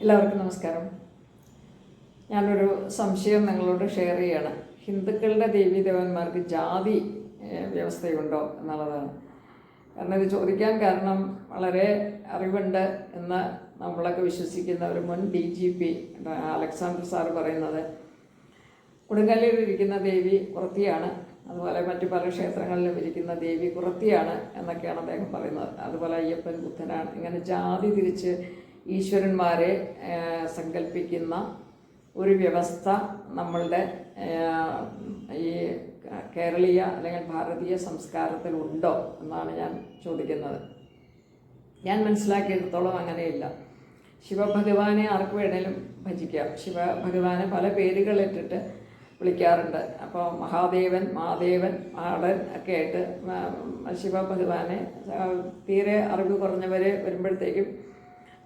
എല്ലാവർക്കും നമസ്കാരം. ഞാനൊരു സംശയം നിങ്ങളോട് ഷെയർ ചെയ്യാണ്. ഹിന്ദുക്കളുടെ ദേവീദേവന്മാർക്ക് ജാതി വ്യവസ്ഥയുണ്ടോ എന്നുള്ളതാണ്. കാരണം ഇത് ചോദിക്കാൻ കാരണം വളരെ അറിവുണ്ട് എന്ന് നമ്മളൊക്കെ വിശ്വസിക്കുന്ന ഒരു മുൻ D G P Alexander sir പറയുന്നത്. കൊടുങ്ങല്ലൂരിൽ ഇരിക്കുന്ന ദേവി കുറത്തിയാണ്. അതുപോലെ മറ്റു പല ക്ഷേത്രങ്ങളിലും ഇരിക്കുന്ന ദേവി കുറത്തിയാണ് എന്നൊക്കെയാണ് അദ്ദേഹം പറയുന്നത്. അതുപോലെ അയ്യപ്പൻ ബുദ്ധനാണ്. ഇങ്ങനെ ജാതി തിരിച്ച് ഈശ്വരന്മാരെ സങ്കല്പിക്കുന്ന ഒരു വ്യവസ്ഥ നമ്മളുടെ ഈ കേരളീയ അല്ലെങ്കിൽ ഭാരതീയ സംസ്കാരത്തിലുണ്ടോ എന്നാണ് ഞാൻ ചോദിക്കുന്നത്. ഞാൻ മനസ്സിലാക്കിയിടത്തോളം അങ്ങനെയില്ല. ശിവഭഗവാനെ ആർക്ക് വേണേലും ഭജിക്കാം. ശിവഭഗവാനെ പല പേരുകളിട്ടിട്ട് വിളിക്കാറുണ്ട്. അപ്പോൾ മഹാദേവൻ മാദേവൻ മാടൻ ഒക്കെ ആയിട്ട് ശിവഭഗവാനെ തീരെ അറിവ് കുറഞ്ഞവർ വരുമ്പോഴത്തേക്കും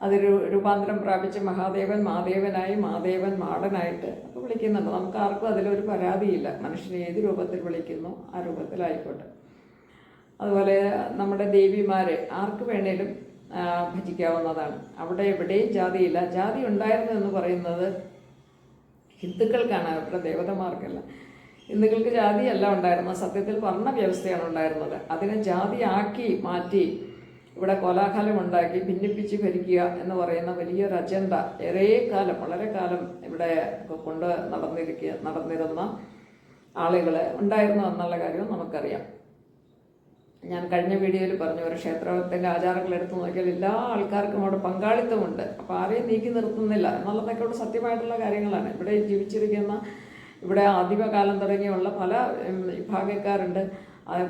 അതൊരു രൂപാന്തരം പ്രാപിച്ച് മഹാദേവൻ മാദേവനായി മാദേവൻ മാടനായിട്ട് അപ്പോൾ വിളിക്കുന്നുണ്ട് നമുക്ക് ആർക്കും അതിലൊരു പരാതിയില്ല. മനുഷ്യനെ ഏത് രൂപത്തിൽ വിളിക്കുന്നു ആ രൂപത്തിലായിക്കോട്ടെ. അതുപോലെ നമ്മുടെ ദേവിമാരെ ആർക്ക് വേണേലും ഭജിക്കാവുന്നതാണ്. അവിടെ എവിടെയും ജാതിയില്ല. ജാതി ഉണ്ടായിരുന്നു എന്ന് പറയുന്നത് ഹിന്ദുക്കൾക്കാണ് അവരുടെ ദേവതമാർക്കല്ല. ഹിന്ദുക്കൾക്ക് ജാതിയല്ല ഉണ്ടായിരുന്നത്. സത്യത്തിൽ വർണ വ്യവസ്ഥയാണ് ഉണ്ടായിരുന്നത്. അതിനെ ജാതിയാക്കി മാറ്റി ഇവിടെ കോലാഹലം ഉണ്ടാക്കി ഭിന്നിപ്പിച്ച് ഭരിക്കുക എന്ന് പറയുന്ന വലിയൊരു അജണ്ട ഏറെ കാലം വളരെ കാലം ഇവിടെ കൊണ്ട് നടന്നിരിക്കുക നടന്നിരുന്ന ആളുകൾ ഉണ്ടായിരുന്നു എന്നുള്ള കാര്യവും നമുക്കറിയാം. ഞാൻ കഴിഞ്ഞ വീഡിയോയിൽ പറഞ്ഞു ഒരു ക്ഷേത്രത്തിന്റെ ആചാരങ്ങൾ എടുത്തു നോക്കിയാൽ എല്ലാ ആൾക്കാർക്കും അവിടെ പങ്കാളിത്തമുണ്ട്. അപ്പോൾ ആരെയും നീക്കി നിർത്തുന്നില്ല എന്നുള്ളതൊക്കെ അവിടെ സത്യമായിട്ടുള്ള കാര്യങ്ങളാണ്. ഇവിടെ ജീവിച്ചിരിക്കുന്ന ഇവിടെ ആദിമകാലം തുടങ്ങിയുള്ള പല വിഭാഗക്കാരുണ്ട്.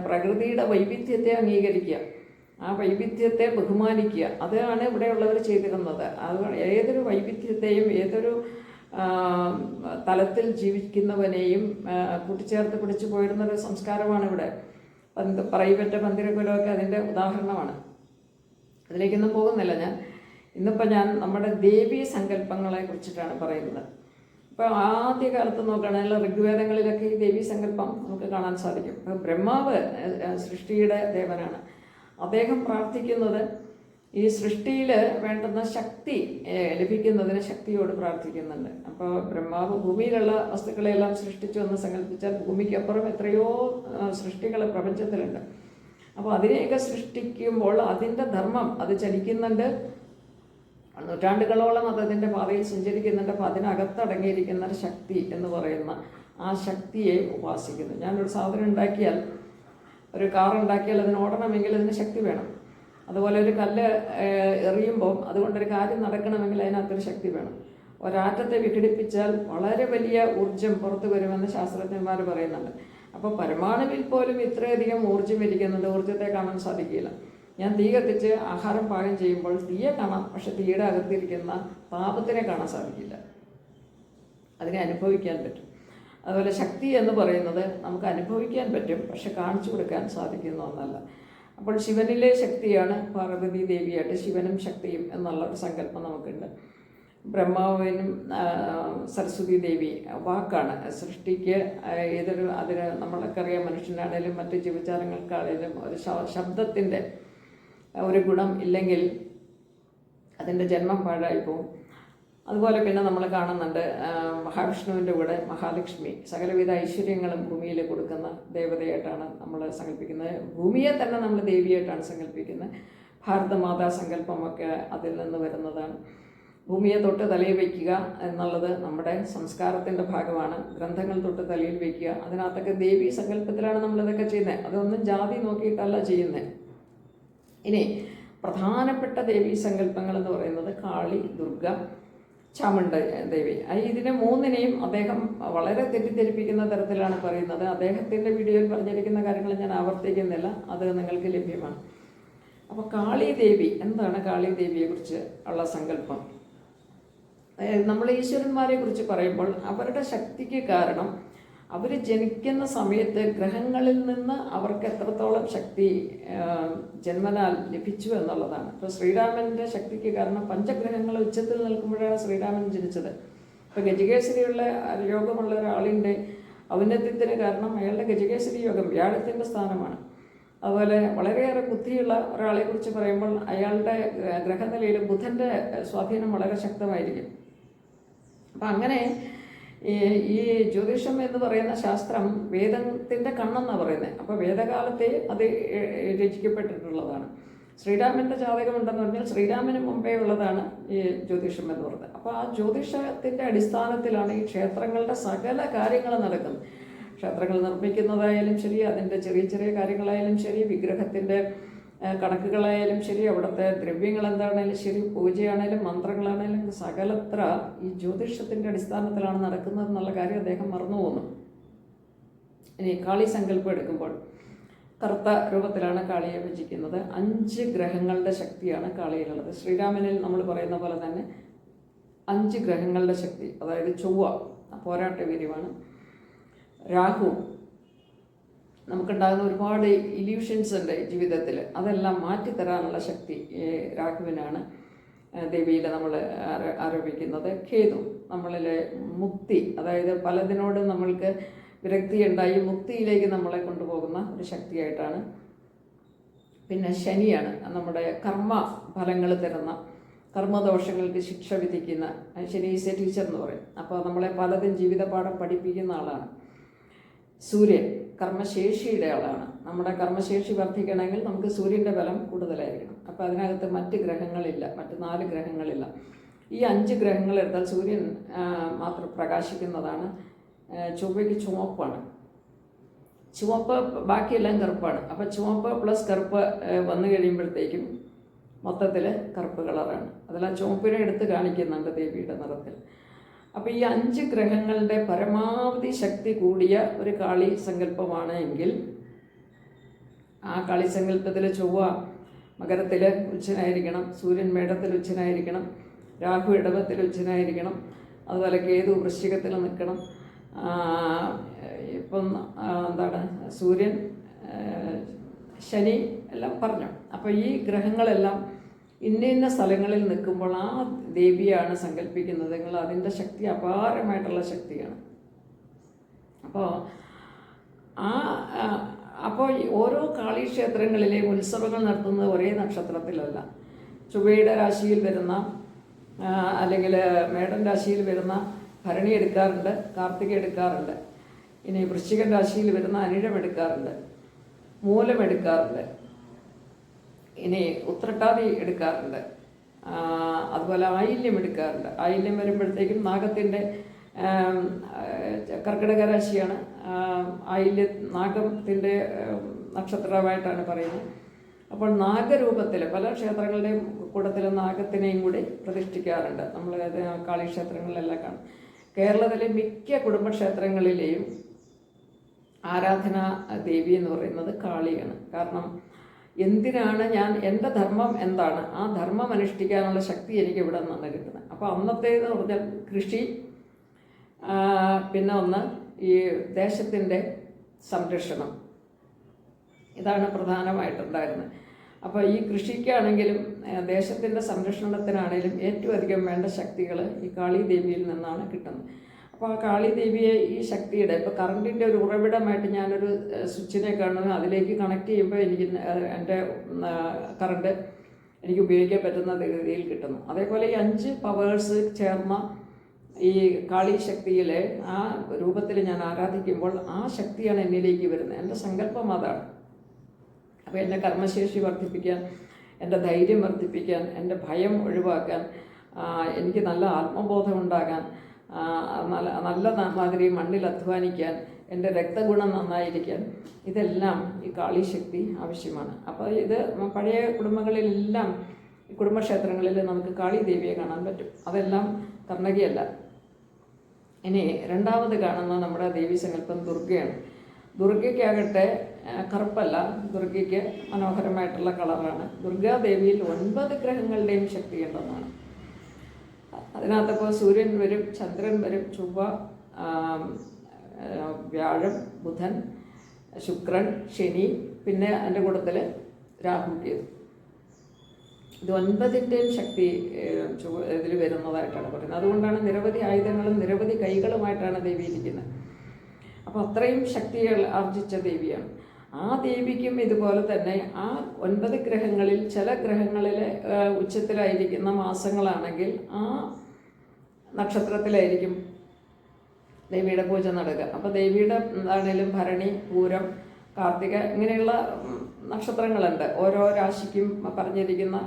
പ്രകൃതിയുടെ വൈവിധ്യത്തെ അംഗീകരിക്കുക. ആ വൈവിധ്യത്തെ ബഹുമാനിക്കുക. അതാണ് ഇവിടെയുള്ളവർ ചെയ്തിരുന്നത്. അത് ഏതൊരു വൈവിധ്യത്തെയും ഏതൊരു തലത്തിൽ ജീവിക്കുന്നവനെയും കൂട്ടിച്ചേർത്ത് പിടിച്ചു പോയിരുന്ന ഒരു സംസ്കാരമാണ് ഇവിടെ. പന്ത് പ്രൈവറ്റ് പന്തിരക്കുലമൊക്കെ അതിന്റെ ഉദാഹരണമാണ്. അതിലേക്കൊന്നും പോകുന്നില്ല ഞാൻ. ഇന്നിപ്പോൾ ഞാൻ നമ്മുടെ ദേവീ സങ്കല്പങ്ങളെ കുറിച്ചിട്ടാണ് പറയുന്നത്. ഇപ്പോൾ ആദ്യകാലത്ത് നോക്കുകയാണെങ്കിൽ ഋഗ്വേദങ്ങളിലൊക്കെ ഈ ദേവീ സങ്കല്പം നമുക്ക് കാണാൻ സാധിക്കും. ബ്രഹ്മാവ് സൃഷ്ടിയുടെ ദേവനാണ്. അദ്ദേഹം പ്രാർത്ഥിക്കുന്നത് ഈ സൃഷ്ടിയിൽ വേണ്ടുന്ന ശക്തി ലഭിക്കുന്നതിന് ശക്തിയോട് പ്രാർത്ഥിക്കുന്നുണ്ട്. അപ്പോൾ ബ്രഹ്മാവ് ഭൂമിയിലുള്ള വസ്തുക്കളെല്ലാം സൃഷ്ടിച്ചു എന്ന് സങ്കല്പിച്ചാൽ ഭൂമിക്കപ്പുറം എത്രയോ സൃഷ്ടികൾ പ്രപഞ്ചത്തിലുണ്ട്. അപ്പോൾ അതിനെയൊക്കെ സൃഷ്ടിക്കുമ്പോൾ അതിന്റെ ധർമ്മം അത് ചലിക്കുന്നുണ്ട്. നൂറ്റാണ്ടുകളോളം അത് അതിന്റെ പാതയിൽ സഞ്ചരിക്കുന്നുണ്ട്. അപ്പോൾ അതിനകത്തടങ്ങിയിരിക്കുന്ന ഒരു ശക്തി എന്ന് പറയുന്ന ആ ശക്തിയെ ഉപാസിക്കുന്നു. ഞാനൊരു സാധനം ഉണ്ടാക്കിയാൽ ഒരു കാർ ഉണ്ടാക്കിയാൽ അതിന് ഓടണമെങ്കിൽ അതിന് ശക്തി വേണം. അതുപോലെ ഒരു കല്ല് എറിയുമ്പോൾ അതുകൊണ്ടൊരു കാര്യം നടക്കണമെങ്കിൽ അതിനകത്തൊരു ശക്തി വേണം. ഒരാറ്റത്തെ വിഘടിപ്പിച്ചാൽ വളരെ വലിയ ഊർജം പുറത്തു വരുമെന്ന് ശാസ്ത്രജ്ഞന്മാർ പറയുന്നുണ്ട്. അപ്പോൾ പരമാണുവിൽ പോലും ഇത്രയധികം ഊർജം ഇരിക്കുന്നുണ്ട് ഊർജത്തെ കാണാൻ സാധിക്കില്ല. ഞാൻ തീ കത്തിച്ച് ആഹാരം പാകം ചെയ്യുമ്പോൾ തീയെ കാണാം പക്ഷെ തീയുടെ അകത്തിരിക്കുന്ന പാപത്തിനെ കാണാൻ സാധിക്കില്ല. അതിനെ അനുഭവിക്കാൻ പറ്റും. അതുപോലെ ശക്തി എന്ന് പറയുന്നത് നമുക്ക് അനുഭവിക്കാൻ പറ്റും പക്ഷെ കാണിച്ചു കൊടുക്കാൻ സാധിക്കുന്ന ഒന്നല്ല. അപ്പോൾ ശിവനിലെ ശക്തിയാണ് പാർവതി ദേവിയായിട്ട് ശിവനും ശക്തിയും എന്നുള്ള ഒരു സങ്കല്പം നമുക്കുണ്ട്. ബ്രഹ്മാവിനും സരസ്വതി ദേവി വാക്കാണ്. സൃഷ്ടിക്ക് ഏതൊരു അതിന് നമ്മളൊക്കെ അറിയാം മനുഷ്യനാണേലും മറ്റ് ജീവജാലങ്ങൾക്കാണേലും ഒരു ശബ്ദത്തിന്റെ ഒരു ഗുണം ഇല്ലെങ്കിൽ അതിന്റെ ജന്മം പാഴായി പോകും അതുപോലെ പിന്നെ നമ്മൾ കാണുന്നുണ്ട് മഹാവിഷ്ണുവിന്റെ കൂടെ മഹാലക്ഷ്മി. സകലവിധ ഐശ്വര്യങ്ങളും ഭൂമിയിൽ കൊടുക്കുന്ന ദേവതയായിട്ടാണ് നമ്മൾ സങ്കല്പിക്കുന്നത്. ഭൂമിയെ തന്നെ നമ്മൾ ദേവിയായിട്ടാണ് സങ്കല്പിക്കുന്നത്. ഭാരതമാതാ സങ്കല്പമൊക്കെ അതിൽ നിന്ന് വരുന്നതാണ്. ഭൂമിയെ തൊട്ട് തലയിൽ വയ്ക്കുക എന്നുള്ളത് നമ്മുടെ സംസ്കാരത്തിന്റെ ഭാഗമാണ്. ഗ്രന്ഥങ്ങൾ തൊട്ട് തലയിൽ വയ്ക്കുക. അതിനകത്തൊക്കെ ദേവി സങ്കല്പത്തിലാണ് നമ്മളിതൊക്കെ ചെയ്യുന്നത്. അതൊന്നും ജാതി നോക്കിയിട്ടല്ല ചെയ്യുന്നത്. ഇനി പ്രധാനപ്പെട്ട ദേവീ സങ്കല്പങ്ങൾ എന്ന് പറയുന്നത് കാളി ദുർഗ ചാമുണ്ട ദേവി. ഇതിനെ മൂന്നിനെയും അദ്ദേഹം വളരെ തെറ്റിദ്ധരിപ്പിക്കുന്ന തരത്തിലാണ് പറയുന്നത്. അദ്ദേഹത്തിന്റെ വീഡിയോയിൽ പറഞ്ഞിരിക്കുന്ന കാര്യങ്ങൾ ഞാൻ ആവർത്തിക്കുന്നില്ല. അത് നിങ്ങൾക്ക് ലഭ്യമാണ്. അപ്പോൾ കാളി ദേവി എന്താണ് കാളി ദേവിയെക്കുറിച്ച് ഉള്ള സങ്കല്പം? നമ്മൾ ഈശ്വരന്മാരെ കുറിച്ച് പറയുമ്പോൾ അവരുടെ ശക്തിക്ക് കാരണം അവർ ജനിക്കുന്ന സമയത്ത് ഗ്രഹങ്ങളിൽ നിന്ന് അവർക്ക് എത്രത്തോളം ശക്തി ജന്മനാൽ ലഭിച്ചു എന്നുള്ളതാണ്. ഇപ്പോൾ ശ്രീരാമന്റെ ശക്തിക്ക് കാരണം പഞ്ചഗ്രഹങ്ങൾ ഉച്ചത്തിൽ നിൽക്കുമ്പോഴാണ് ശ്രീരാമൻ ജനിച്ചത്. ഇപ്പോൾ ഗജകേശ്വരിയുള്ള യോഗമുള്ള ഒരാളിന്റെ ഔന്നത്യത്തിന് കാരണം അയാളുടെ ഗജകേശ്വരി യോഗം വ്യാഴത്തിന്റെ സ്ഥാനമാണ്. അതുപോലെ വളരെയേറെ ബുദ്ധിയുള്ള ഒരാളെ കുറിച്ച് പറയുമ്പോൾ അയാളുടെ ഗ്രഹനിലയിൽ ബുധന്റെ സ്വാധീനം വളരെ ശക്തമായിരിക്കും. അപ്പം അങ്ങനെ ഈ ജ്യോതിഷം എന്ന് പറയുന്ന ശാസ്ത്രം വേദത്തിന്റെ കണ്ണെന്നാണ് പറയുന്നത് അപ്പോൾ വേദകാലത്തെ അത് രചിക്കപ്പെട്ടിട്ടുള്ളതാണ്. ശ്രീരാമന്റെ ജാതകം ഉണ്ടെന്ന് പറഞ്ഞാൽ ശ്രീരാമന് മുമ്പേ ഉള്ളതാണ് ഈ ജ്യോതിഷം എന്ന് പറയുന്നത്. അപ്പോൾ ആ ജ്യോതിഷത്തിന്റെ അടിസ്ഥാനത്തിലാണ് ഈ ക്ഷേത്രങ്ങളുടെ സകല കാര്യങ്ങൾ നടക്കുന്നത്. ക്ഷേത്രങ്ങൾ നിർമ്മിക്കുന്നതായാലും ശരി അതിന്റെ ചെറിയ ചെറിയ കാര്യങ്ങളായാലും ശരി വിഗ്രഹത്തിന്റെ കണക്കുകളായാലും ശരി അവിടുത്തെ ദ്രവ്യങ്ങൾ എന്താണേലും ശരി പൂജയാണേലും മന്ത്രങ്ങളാണേലും സകലത്ര ഈ ജ്യോതിഷത്തിന്റെ അടിസ്ഥാനത്തിലാണ് നടക്കുന്നത് എന്നുള്ള കാര്യം അദ്ദേഹം മറന്നു പോകുന്നു ഇനി കാളി സങ്കല്പം എടുക്കുമ്പോൾ കറുത്ത രൂപത്തിലാണ് കാളിയെ ഭജിക്കുന്നത്. അഞ്ച് ഗ്രഹങ്ങളുടെ ശക്തിയാണ് കാളിയിലുള്ളത്. ശ്രീരാമനിൽ നമ്മൾ പറയുന്ന പോലെ തന്നെ അഞ്ച് ഗ്രഹങ്ങളുടെ ശക്തി അതായത് ചൊവ്വ പോരാട്ട വീര്യമാണ്. രാഹു നമുക്കുണ്ടാകുന്ന ഒരുപാട് ഇല്യൂഷൻസ് ഉണ്ട് ജീവിതത്തിൽ. അതെല്ലാം മാറ്റിത്തരാനുള്ള ശക്തി രാഘുവിനാണ് ദേവിയിൽ നമ്മൾ ആരോപിക്കുന്നത് കേതു നമ്മളിലെ മുക്തി അതായത് പലതിനോടും നമ്മൾക്ക് വിരക്തി ഉണ്ടായി മുക്തിയിലേക്ക് നമ്മളെ കൊണ്ടുപോകുന്ന ഒരു ശക്തിയായിട്ടാണ്. പിന്നെ ശനിയാണ് നമ്മുടെ കർമ്മ ഫലങ്ങൾ തരുന്ന കർമ്മദോഷങ്ങൾക്ക് ശിക്ഷ വിധിക്കുന്ന ശനി ഈസ് എ ടീച്ചർ എന്ന് പറയും. അപ്പോൾ നമ്മളെ പലതും ജീവിതപാഠം പഠിപ്പിക്കുന്ന ആളാണ് സൂര്യൻ. കർമ്മശേഷിയുടെ ആളാണ്. നമ്മുടെ കർമ്മശേഷി വർദ്ധിക്കണമെങ്കിൽ നമുക്ക് സൂര്യന്റെ ബലം കൂടുതലായിരിക്കണം. അപ്പോൾ അതിനകത്ത് മറ്റ് ഗ്രഹങ്ങളില്ല മറ്റ് നാല് ഗ്രഹങ്ങളില്ല. ഈ അഞ്ച് ഗ്രഹങ്ങൾ എടുത്താൽ സൂര്യൻ മാത്രം പ്രകാശിക്കുന്നതാണ്. ചൊവ്വയ്ക്ക് ചുമപ്പാണ് ചുവപ്പ് ബാക്കിയെല്ലാം കറുപ്പാണ്. അപ്പോൾ ചുവപ്പ് പ്ലസ് കറുപ്പ് വന്നു കഴിയുമ്പോഴത്തേക്കും മൊത്തത്തിൽ കറുപ്പ് കളറാണ്. അതെല്ലാം ചുവപ്പിനെ എടുത്ത് കാണിക്കുന്നുണ്ട് ദേവിയുടെ നിറത്തിൽ. അപ്പോൾ ഈ അഞ്ച് ഗ്രഹങ്ങളുടെ പരമാവധി ശക്തി കൂടിയ ഒരു കാളി സങ്കല്പമാണ് എങ്കിൽ ആ കാളി സങ്കല്പത്തിൽ ചൊവ്വ മകരത്തിൽ ഉച്ചനായിരിക്കണം സൂര്യൻ മേടത്തിൽ ഉച്ചനായിരിക്കണം രാഹു ഇടവത്തിൽ ഉച്ചനായിരിക്കണം അതുപോലെ കേതു വൃശ്ചികത്തിൽ നിൽക്കണം. ഇപ്പം എന്താണ് സൂര്യൻ ശനി എല്ലാം പറഞ്ഞു. അപ്പോൾ ഈ ഗ്രഹങ്ങളെല്ലാം ഇന്ന ഇന്ന സ്ഥലങ്ങളിൽ നിൽക്കുമ്പോൾ ആ ദേവിയാണ് സങ്കല്പിക്കുന്നത് നിങ്ങൾ അതിന്റെ ശക്തി അപാരമായിട്ടുള്ള ശക്തിയാണ്. അപ്പോൾ ആ അപ്പോൾ ഓരോ കാളി കാളീക്ഷേത്രങ്ങളിലെയും ഉത്സവങ്ങൾ നടത്തുന്നത് ഒരേ നക്ഷത്രത്തിലല്ല. ചൊവ്വയുടെ രാശിയിൽ വരുന്ന അല്ലെങ്കിൽ മേടൻ രാശിയിൽ വരുന്ന ഭരണി എടുക്കാറുണ്ട് കാർത്തിക എടുക്കാറുണ്ട്. ഇനി വൃശ്ചികൻ രാശിയിൽ വരുന്ന അനിഴം എടുക്കാറുണ്ട് മൂലം എടുക്കാറുണ്ട്. ഇനി ഉത്രട്ടാതി എടുക്കാറുണ്ട്. അതുപോലെ ആയില്യം എടുക്കാറുണ്ട്. ആയില്യം വരുമ്പോഴത്തേക്കും നാഗത്തിന്റെ കർക്കിടക രാശിയാണ്. ആയില്യ നാഗത്തിന്റെ നക്ഷത്രമായിട്ടാണ് പറയുന്നത്. അപ്പോൾ നാഗരൂപത്തിൽ പല ക്ഷേത്രങ്ങളുടെയും കൂട്ടത്തിൽ നാഗത്തിനെയും കൂടി പ്രതിഷ്ഠിക്കാറുണ്ട്. നമ്മൾ കാളിക്ഷേത്രങ്ങളിലെല്ലാം കാളി ക്ഷേത്രങ്ങളിലെല്ലാം കാണും. കേരളത്തിലെ മിക്ക കുടുംബക്ഷേത്രങ്ങളിലെയും ആരാധനാ ദേവി എന്ന് പറയുന്നത് കാളിയാണ്. കാരണം എന്തിനാണ് ഞാൻ എന്റെ ധർമ്മം എന്താണ്? ആ ധർമ്മം അനുഷ്ഠിക്കാനുള്ള ശക്തി എനിക്ക് ഇവിടെ നിന്നാണ് കിട്ടുന്നത്. അപ്പോൾ അന്നത്തേന്ന് പറഞ്ഞാൽ കൃഷി പിന്നെ ഒന്ന് ഈ ദേശത്തിന്റെ സംരക്ഷണം. ഇതാണ് പ്രധാനമായിട്ടുണ്ടായിരുന്നത്. അപ്പോൾ ഈ കൃഷിക്കാണെങ്കിലും ദേശത്തിന്റെ സംരക്ഷണത്തിനാണെങ്കിലും ഏറ്റവും അധികം വേണ്ട ശക്തികൾ ഈ കാളി ദേവിയിൽ നിന്നാണ് കിട്ടുന്നത്. അപ്പോൾ ആ കാളി ദേവിയെ ഈ ശക്തിയുടെ ഇപ്പോൾ കറണ്ടിന്റെ ഒരു ഉറവിടമായിട്ട് ഞാനൊരു സ്വിച്ചിനെ കാണുന്നു. അതിലേക്ക് കണക്ട് ചെയ്യുമ്പോൾ എനിക്ക് എന്റെ കറണ്ട് എനിക്ക് ഉപയോഗിക്കാൻ പറ്റുന്ന രീതിയിൽ കിട്ടുന്നു. അതേപോലെ ഈ അഞ്ച് പവേഴ്സ് ചേർന്ന ഈ കാളി ശക്തിയിലെ ആ രൂപത്തിൽ ഞാൻ ആരാധിക്കുമ്പോൾ ആ ശക്തിയാണ് എന്നിലേക്ക് വരുന്നത്. എന്റെ സങ്കല്പം അതാണ്. അപ്പോൾ എന്റെ കർമ്മശേഷി വർദ്ധിപ്പിക്കാൻ എന്റെ ധൈര്യം വർദ്ധിപ്പിക്കാൻ എന്റെ ഭയം ഒഴിവാക്കാൻ എനിക്ക് നല്ല ആത്മബോധം ഉണ്ടാകാൻ നല്ല മാതിരി മണ്ണിൽ അധ്വാനിക്കാൻ എന്റെ രക്തഗുണം നന്നായിരിക്കാൻ ഇതെല്ലാം ഈ കാളിശക്തി ആവശ്യമാണ്. അപ്പോൾ ഇത് പഴയ കുടുംബങ്ങളിലെല്ലാം കുടുംബക്ഷേത്രങ്ങളിൽ നമുക്ക് കാളി ദേവിയെ കാണാൻ പറ്റും. അതെല്ലാം കർണകിയല്ല. ഇനി രണ്ടാമത് കാണുന്ന നമ്മുടെ ദേവി സങ്കല്പം ദുർഗയാണ്. ദുർഗയ്ക്കാകട്ടെ കറുപ്പല്ല. ദുർഗയ്ക്ക് മനോഹരമായിട്ടുള്ള കളറാണ്. ദുർഗാദേവിയിൽ ഒൻപത് ഗ്രഹങ്ങളുടെയും ശക്തിയുണ്ടെന്നാണ് അതിനകത്തിപ്പോൾ സൂര്യൻ വരും ചന്ദ്രൻ വരും ചൊവ്വ വ്യാഴം ബുധൻ ശുക്രൻ ശനി പിന്നെ അതിന്റെ കൂട്ടത്തിൽ രാഹു കേതു. ഇത് ഒൻപതിന്റെയും ശക്തി ഇതിൽ വരുന്നതായിട്ടാണ് പറയുന്നത്. അതുകൊണ്ടാണ് നിരവധി ആയുധങ്ങളും നിരവധി കൈകളുമായിട്ടാണ് ദേവി ഇരിക്കുന്നത്. അപ്പോൾ അത്രയും ശക്തികൾ ആർജിച്ച ദേവിയാണ്. ആ ദേവിക്കും ഇതുപോലെ തന്നെ ആ ഒൻപത് ഗ്രഹങ്ങളിൽ ചില ഗ്രഹങ്ങളിലെ ഉച്ചത്തിലായിരിക്കുന്ന മാസങ്ങളാണെങ്കിൽ ആ നക്ഷത്രത്തിലായിരിക്കും ദേവിയുടെ പൂജ നടക്കുക. അപ്പോൾ ദേവിയുടെ എന്താണേലും ഭരണി പൂരം കാർത്തിക ഇങ്ങനെയുള്ള നക്ഷത്രങ്ങളുണ്ട്. ഓരോ രാശിക്കും പറഞ്ഞിരിക്കുന്ന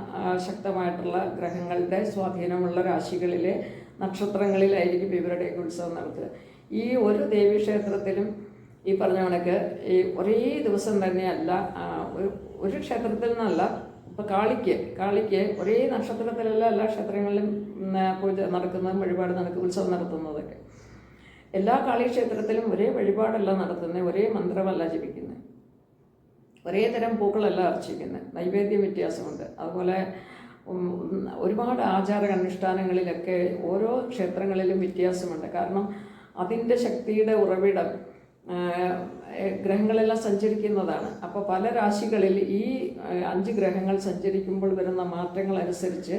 ശക്തമായിട്ടുള്ള ഗ്രഹങ്ങളുടെ സ്വാധീനമുള്ള രാശികളിലെ നക്ഷത്രങ്ങളിലായിരിക്കും ഇവരുടെയൊക്കെ ഉത്സവം നടത്തുക ഈ ഒരു ദേവീക്ഷേത്രത്തിലും ഈ പറഞ്ഞ കണക്ക് ഈ ഒരേ ദിവസം തന്നെയല്ല ഒരു- ക്ഷേത്രത്തിൽ നിന്നല്ല ഇപ്പോൾ കാളിക്ക് കാളിക്ക് ഒരേ നക്ഷത്രത്തിലല്ല എല്ലാ ക്ഷേത്രങ്ങളിലും പൂജ നടക്കുന്നതും വഴിപാട് നടക്കുക ഉത്സവം നടത്തുന്നതൊക്കെ. എല്ലാ കാളീക്ഷേത്രത്തിലും ഒരേ വഴിപാടല്ല നടത്തുന്നത് ഒരേ മന്ത്രമല്ല ജപിക്കുന്നത് ഒരേ തരം പൂക്കളല്ല അർച്ചിക്കുന്നത് നൈവേദ്യം വ്യത്യാസമുണ്ട്. അതുപോലെ ഒരുപാട് ആചാര അനുഷ്ഠാനങ്ങളിലൊക്കെ ഓരോ ക്ഷേത്രങ്ങളിലും വ്യത്യാസമുണ്ട്. കാരണം അതിന്റെ ശക്തിയുടെ ഉറവിടം ഗ്രഹങ്ങളെല്ലാം സഞ്ചരിക്കുന്നതാണ്. അപ്പോൾ പല രാശികളിൽ ഈ അഞ്ച് ഗ്രഹങ്ങൾ സഞ്ചരിക്കുമ്പോൾ വരുന്ന മാറ്റങ്ങൾ അനുസരിച്ച്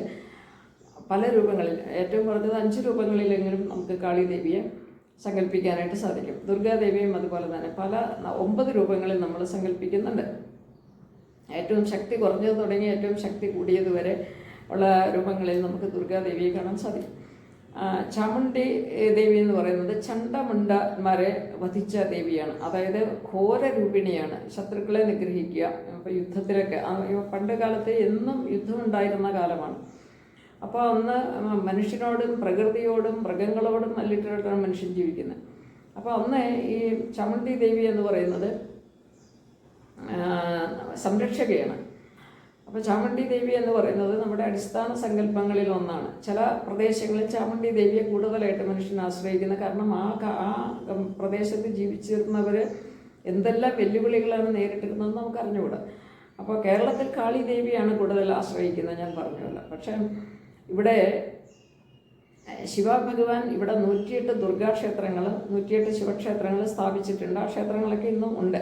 പല രൂപങ്ങളിൽ ഏറ്റവും കുറഞ്ഞത് അഞ്ച് രൂപങ്ങളിലെങ്കിലും നമുക്ക് കാളിദേവിയെ സങ്കല്പിക്കാനായിട്ട് സാധിക്കും. ദുർഗാദേവിയും അതുപോലെ തന്നെ പല ഒമ്പത് രൂപങ്ങളിൽ നമ്മൾ സങ്കല്പിക്കുന്നുണ്ട്. ഏറ്റവും ശക്തി കുറഞ്ഞത് തുടങ്ങി ഏറ്റവും ശക്തി കൂടിയത് വരെ ഉള്ള രൂപങ്ങളിൽ നമുക്ക് ദുർഗാദേവിയെ കാണാൻ സാധിക്കും. ചാമുണ്ഡി ദേവി എന്ന് പറയുന്നത് ചണ്ടമുണ്ടന്മാരെ വധിച്ച ദേവിയാണ്. അതായത് ഘോര രൂപിണിയാണ് ശത്രുക്കളെ നിഗ്രഹിക്കുക ഇപ്പോൾ യുദ്ധത്തിലൊക്കെ. പണ്ട് കാലത്ത് എന്നും യുദ്ധമുണ്ടായിരുന്ന കാലമാണ്. അപ്പോൾ അന്ന് മനുഷ്യനോടും പ്രകൃതിയോടും മൃഗങ്ങളോടും അല്ലിട്ടാണ് മനുഷ്യൻ ജീവിക്കുന്നത്. അപ്പോൾ അന്ന് ഈ ചമുണ്ടി ദേവി എന്ന് പറയുന്നത് സംരക്ഷകയാണ്. അപ്പോൾ ചാമുണ്ഡി ദേവി എന്ന് പറയുന്നത് നമ്മുടെ അടിസ്ഥാന സങ്കല്പങ്ങളിൽ ഒന്നാണ്. ചില പ്രദേശങ്ങളിൽ ചാമുണ്ഡി ദേവിയെ കൂടുതലായിട്ട് മനുഷ്യൻ ആശ്രയിക്കുന്നത് കാരണം ആ ആ പ്രദേശത്ത് ജീവിച്ചിരുന്നവർ എന്തെല്ലാം വെല്ലുവിളികളാണ് നേരിട്ടിരുന്നതെന്ന് നമുക്ക് അറിഞ്ഞുകൂടാ അപ്പോൾ കേരളത്തിൽ കാളി ദേവിയാണ് കൂടുതൽ ആശ്രയിക്കുന്നത് ഞാൻ പറഞ്ഞുള്ള പക്ഷേ ഇവിടെ ശിവഭഗവാൻ ഇവിടെ നൂറ്റിയെട്ട് ദുർഗാക്ഷേത്രങ്ങൾ നൂറ്റിയെട്ട് ശിവക്ഷേത്രങ്ങൾ സ്ഥാപിച്ചിട്ടുണ്ട്. ആ ക്ഷേത്രങ്ങളൊക്കെ ഇന്നും ഉണ്ട്.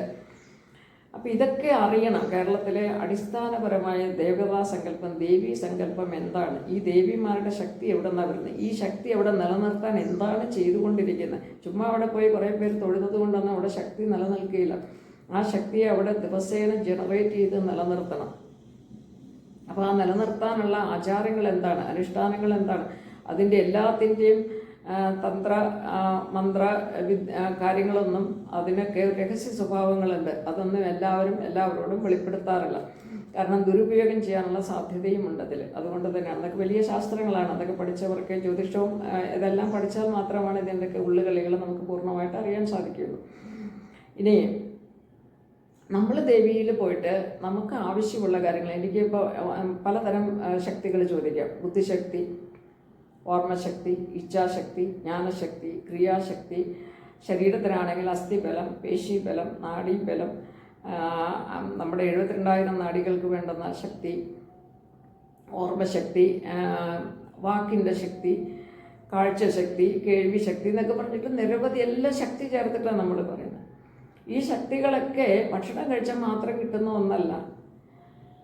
അപ്പോൾ ഇതൊക്കെ അറിയണം. കേരളത്തിലെ അടിസ്ഥാനപരമായ ദേവതാ സങ്കല്പം ദേവീ സങ്കല്പം എന്താണ്? ഈ ദേവിമാരുടെ ശക്തി എവിടെ നിന്നാണ് വരുന്നത്? ഈ ശക്തി അവിടെ നിലനിർത്താൻ എന്താണ് ചെയ്തുകൊണ്ടിരിക്കുന്നത്? ചുമ്മാ അവിടെ പോയി കുറേ പേര് തൊഴുന്നത് കൊണ്ടൊന്നും അവിടെ ശക്തി നിലനിൽക്കുകയില്ല. ആ ശക്തിയെ അവിടെ ദിവസേന ജനറേറ്റ് ചെയ്ത് നിലനിർത്തണം. അപ്പോൾ ആ നിലനിർത്താനുള്ള ആചാരങ്ങൾ എന്താണ്? അനുഷ്ഠാനങ്ങൾ എന്താണ്? അതിന്റെ എല്ലാത്തിന്റെയും തന്ത്ര മന്ത്ര കാര്യങ്ങളൊന്നും അതിനൊക്കെ രഹസ്യ സ്വഭാവങ്ങളുണ്ട്. അതൊന്നും എല്ലാവരും എല്ലാവരോടും വെളിപ്പെടുത്താറില്ല. കാരണം ദുരുപയോഗം ചെയ്യാനുള്ള സാധ്യതയും ഉണ്ട് അതിൽ അതുകൊണ്ട് തന്നെയാണ് അതൊക്കെ വലിയ ശാസ്ത്രങ്ങളാണ്. അതൊക്കെ പഠിച്ചവർക്ക് ജ്യോതിഷവും ഇതെല്ലാം പഠിച്ചാൽ മാത്രമാണ് ഇതിന്റെയൊക്കെ ഉള്ളുകളികൾ നമുക്ക് പൂർണമായിട്ട് അറിയാൻ സാധിക്കുകയുള്ളൂ. ഇനി നമ്മൾ ദേവിയിൽ പോയിട്ട് നമുക്ക് ആവശ്യമുള്ള കാര്യങ്ങൾ എനിക്കിപ്പോൾ പലതരം ശക്തികൾ ചോദിക്കാം. ബുദ്ധിശക്തി ഓർമ്മശക്തി ഇച്ഛാശക്തി ജ്ഞാനശക്തി ക്രിയാശക്തി ശരീരത്തിനാണെങ്കിൽ അസ്ഥിബലം പേശിബലം നാഡീബലം നമ്മുടെ എഴുപത്തിരണ്ടായിരം നാടികൾക്ക് വേണ്ടുന്ന ശക്തി ഓർമ്മശക്തി വാക്കിന്റെ ശക്തി കാഴ്ചശക്തി കേൾവി ശക്തി എന്നൊക്കെ പറഞ്ഞിട്ട് നിരവധി എല്ലാ ശക്തി ചേർത്തിട്ടാണ് നമ്മൾ പറയുന്നത്. ഈ ശക്തികളൊക്കെ ഭക്ഷണം കഴിച്ചാൽ മാത്രം കിട്ടുന്ന ഒന്നല്ല.